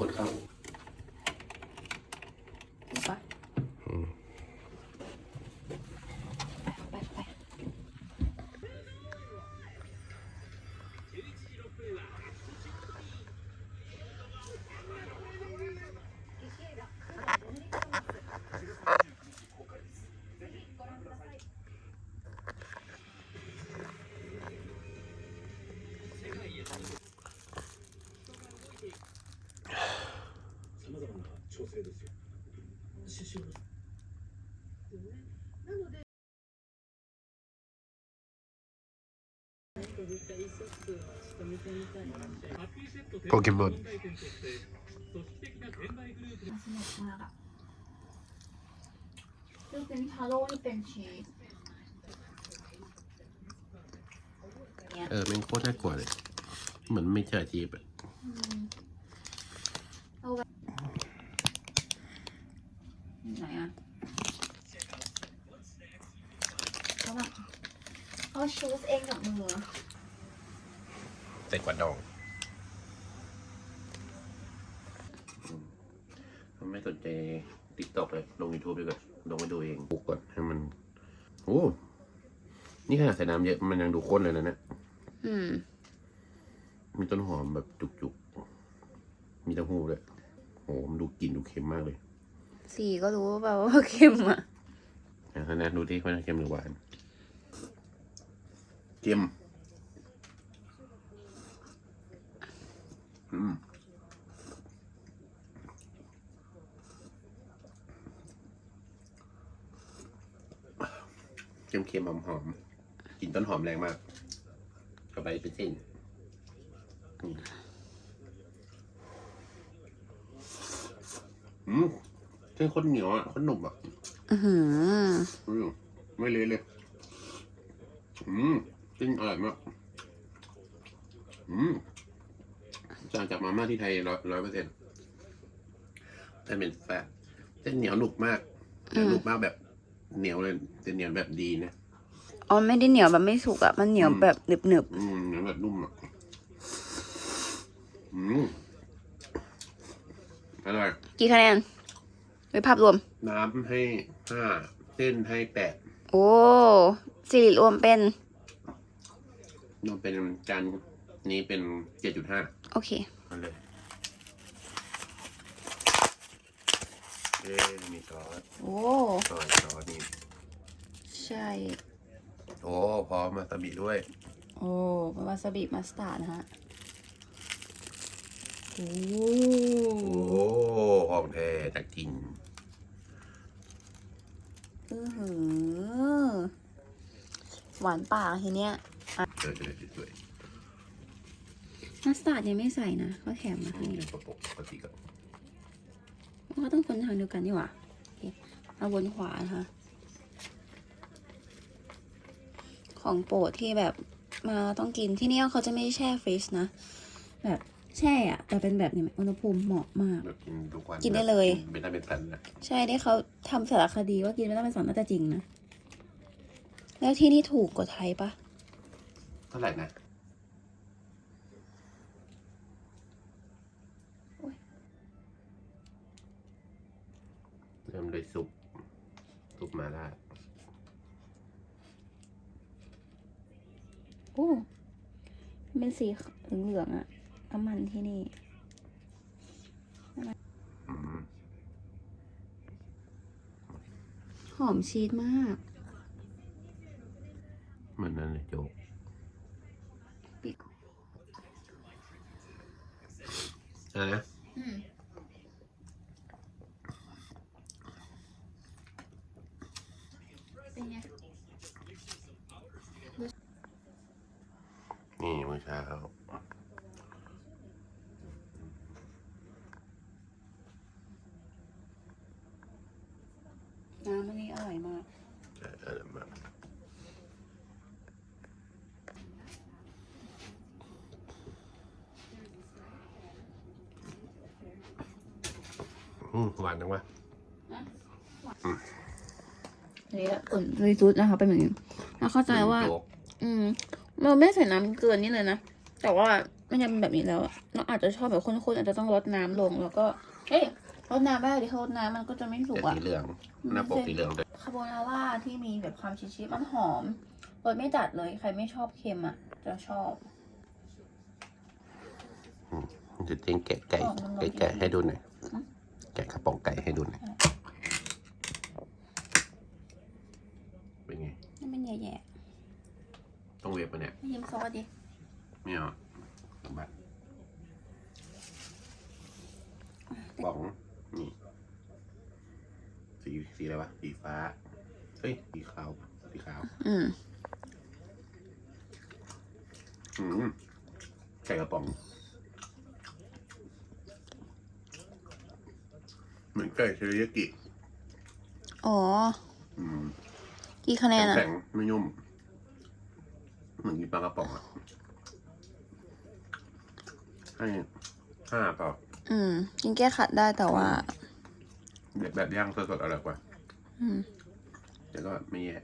มีคนเข้า โปเกมอนสนุกมากอะคือเป็นทาโร่ที่เป็นชีสเออแม่งโคตรน่ากลัวเลย เหมือนไม่เจอจีบอะอืมเอาไว้ไหนอะเขาแบบ เขาชูสเองกับมือใส่กวาดดองอืมไม่สนใจติ๊กต็อกเลยลง YouTube ดีกว่าลงไปดูเองปลูกก่อนให้มันโอ้นี่ขนาดใส่น้ำเยอะ มันยังดูข้นเลยนะเนี่ยอืม มีต้นหอมแบบจุกๆ มีเต้าหู้ด้วยโหมันดูกลิ่นดูเค็มมากเลย สีก็รู้ว่าแบบว่าเค็มอะอะนะดูที่ว่าเค็มหรือหวาน เค็มอืมเค็มเค็มหอมหอมๆกลิ่นต้นหอมแรงมากเข้าไปเป็นเส้นอืมอืมเส้นข้นเหนียวอะข้นหนุ่มอะอือหืออืมไม่เละเลย อืม จริงอร่อยมาก อืมต่างจากมาม่าที่ไทยร้อยร้อยเปอร์เซ็นต์แต่เป็นแฟตเส้นเหนียวหนุบมากเหนียวหนุบมากแบบเหนียวเลยแต่เหนียวแบบดีนะ อ๋อไม่ได้เหนียวแบบไม่สุกอะ มันเหนียวแบบหนึบหนึบอืมเหนียวแบบนุ่มอะ อืมอร่อยๆกี่คะแนนโดยภาพรวม น้ำให้ห้าเส้นให้แปดโอ้สิริรวมเป็น รวมเป็นจานนี้เป็นเจ็ดจุดห้าโอเคเอาเลยเอ๊ะมีซอสโอ้ซอยซอสนี่ใช่ โอ้พร้อมมาตาบิด้วย โอ้เป็นวาซาบิมัสตาร์ดนะฮะโอ้โอ้ของแท้จากจริงอือหือหวานปากทีเนี้ย เจอเจอสวยมัสตาร์ดยังไม่ใส่นะเขาแถมมาๆให้เป็นปกปกติก็เขาต้องคนทางเดียวกันนี่หว่าโอเคเอาบนขวานะคะ ของโปรดที่แบบมาต้องกินที่นี่เขาจะไม่แช่ฟรีซนะ แบบแช่อะแต่เป็นแบบนี้อุณหภูมิเหมาะมาก แบบกินทุกวันกินได้เลย เป็นได้เป็นตันนะใช่ที่เขาทำสารคดีว่ากินไม่ต้องเป็นสอนน่าจะจริงนะ แล้วที่นี่ถูกกว่าไทยปะ เท่าไหร่นะโอ้ยเริ่มด้วยซุปซุปมาล่าโอ้มันเป็นสีเหลืองๆอะน้ำมันที่นี่อืมหอมชีสมาก เหมือนนั่นเลยโจก ปิด อะนะอืมเป็นไงนี่มื้อเช้าน้ำมันนี่อร่อยมาก เออเออมา อืมหวานจังวะนี่ละอุ่นรีซูดนะคะเป็นแบบนี้แล้วเข้าใจว่า โจ๊กอืมเราไม่ใส่น้ำเกินนี่เลยนะ แต่ว่ามันยังเป็นแบบนี้แล้วอะเราอาจจะชอบแบบข้นๆอาจจะต้องลดน้ำลงแล้วก็ เอ้ยลดน้ำไม่ได้ดิถ้าลดน้ำมันก็จะไม่สุกแต่อะ สีเหลืองหน้าปกสีเหลืองด้วยคาโบนาร่าที่มีแบบความชีสๆมันหอมรสไม่จัดเลย ใครไม่ชอบเค็มอะ จะชอบ จะเจ๊งแกะไก่อ๋อมันลงไก่แกะให้ดูหน่อยฮะ แกะกระป๋องไก่ให้ดูหน่อยเป็นไงนี่มันแย่ต้องเวฟปะเนี่ยๆไม่ยิ้มซอสดิไม่เอาบัตรป๋องนี่สีสีอะไรวะสีฟ้าเฮ้ยสีขาวสีขาว อืมอืมไก่กระป๋อง เหมือน ไก่เทริยากิอ๋อ อืมกี่คะแนนอะแข็งๆไม่นุ่มเหมือนกินปลากระป๋องอะให้ห้าเปล่าอืม กินแก้ขัดได้แต่ว่าแบบแบบย่างสดๆอร่อยกว่า อืม แต่ก็ไม่แย่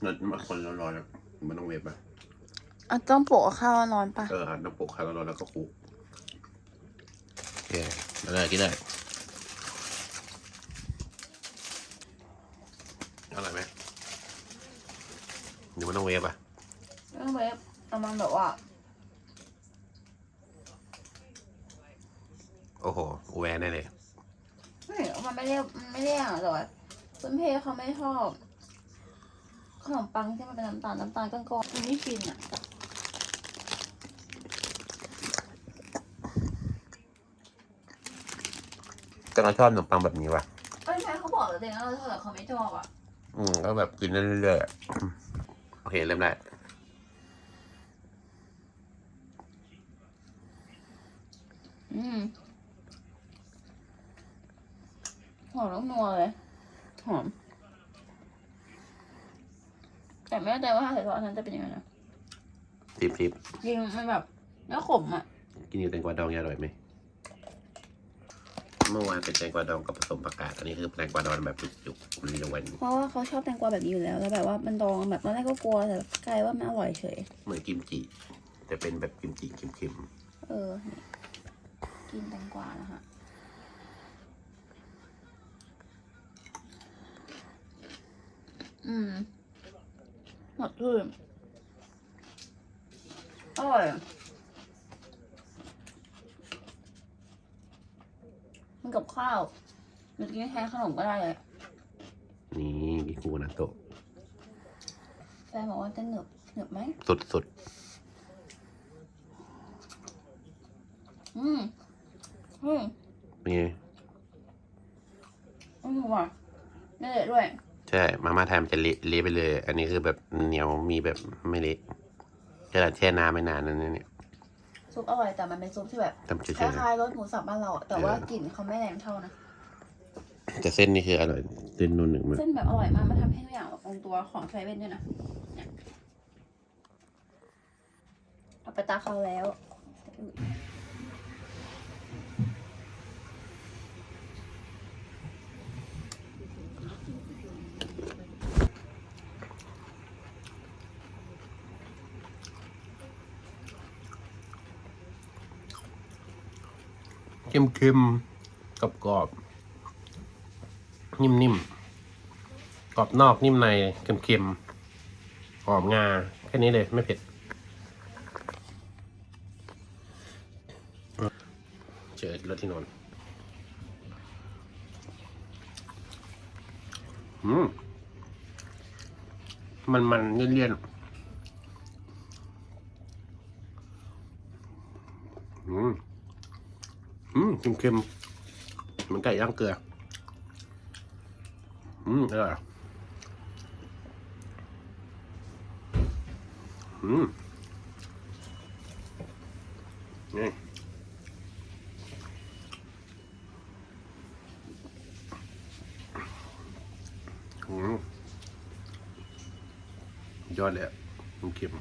เงินมาคนร้อนๆอะมันต้องเวฟอะอะต้องโปะข้าวร้อนปะ เออน้ำปกคาร์ร้อนๆแล้วก็คลุกโอเค ได้กินได้อร่อยไหมเดี๋ยวมันต้องเวฟอะเรื่องเวฟประมาณแบบว่า โอ้โหแวร์แน่เลยไม่มันไม่ได้มันไม่ได้อะแต่ว่าคุณเพเขาไม่ชอบขนมปังที่มันเป็นน้ำตาลน้ำตาลก้อนๆมันไม่ฟินอะ แต่เราชอบขนมปังแบบนี้ว่ะเอ้ยใช่เขาบอกเลยนะเราชอบแต่เขาไม่ชอบอะอืมก็แบบกินเรื่อยๆอะโอเคเริ่มได้อืมหอมต้องนัวเลยหอม แต่ไม่แน่ใจว่าถ้าใส่ซอสอันนั้นจะเป็นยังไงนะทิปทิปจริงมันแบบเนื้อขมอะ กินกับแตงกวาดองอร่อยไหม เมื่อวานเป็นแตงกวาดองกับผสมผักกาดอันนี้คือแตงกวาดองแบบจุกๆรีวันเพราะว่าเขาชอบแตงกวาแบบนี้อยู่แล้วแล้วแบบว่ามันดองแบบตอนแรกก็กลัวแต่กลายว่ามันอร่อยเฉย เหมือนกิมจิแต่เป็นแบบกิมจิเค็มเออนี่กินแตงกวานะคะอืมหมดชื่นอร่อย มันกับข้าวหรือกินแทนขนมก็ได้เลยๆนี่กิคูนาโตะแฟนบอกว่าจะเหนือบเหนือบไหมสุดอืมอืมๆเป็นไงอืมว่ะไม่เละด้วย ใช่ มาม่าไทยมันจะเละเละไปเลย อันนี้คือแบบเหนียวมีแบบไม่เละขนาดแช่น้ำไม่นานนั่นเนี่ย ซุปอร่อยแต่มันเป็นซุปที่แบบทำเฉคยๆนะล้ายๆรสหมูสับบ้านเราอะแต่ว่ากลิ่นเขาไม่แรงเท่านะ แต่เส้นนี่คืออร่อยเส้นนุ่นหนึ่งมากเส้นแบบอร่อยมากมาทำให้ทุกอย่างแบบลงตัวของเซเว่นด้วยนะเนี่ยเอาไปตาเขาแล้ว เค็มเค็มกรอบกรอบๆนิ่มๆกรอบนอกนิ่มในเค็มเค็มหอมงาแค่นี้เลยไม่เผ็ดเจอรถที่นอนอืมมันมันเลี่ยนเลี่ยนๆอืม อืมเค็มๆเหมือนไก่ย่างเกลือ อืมอร่อยอืมนี่อืมยอดเลยมันเค็ม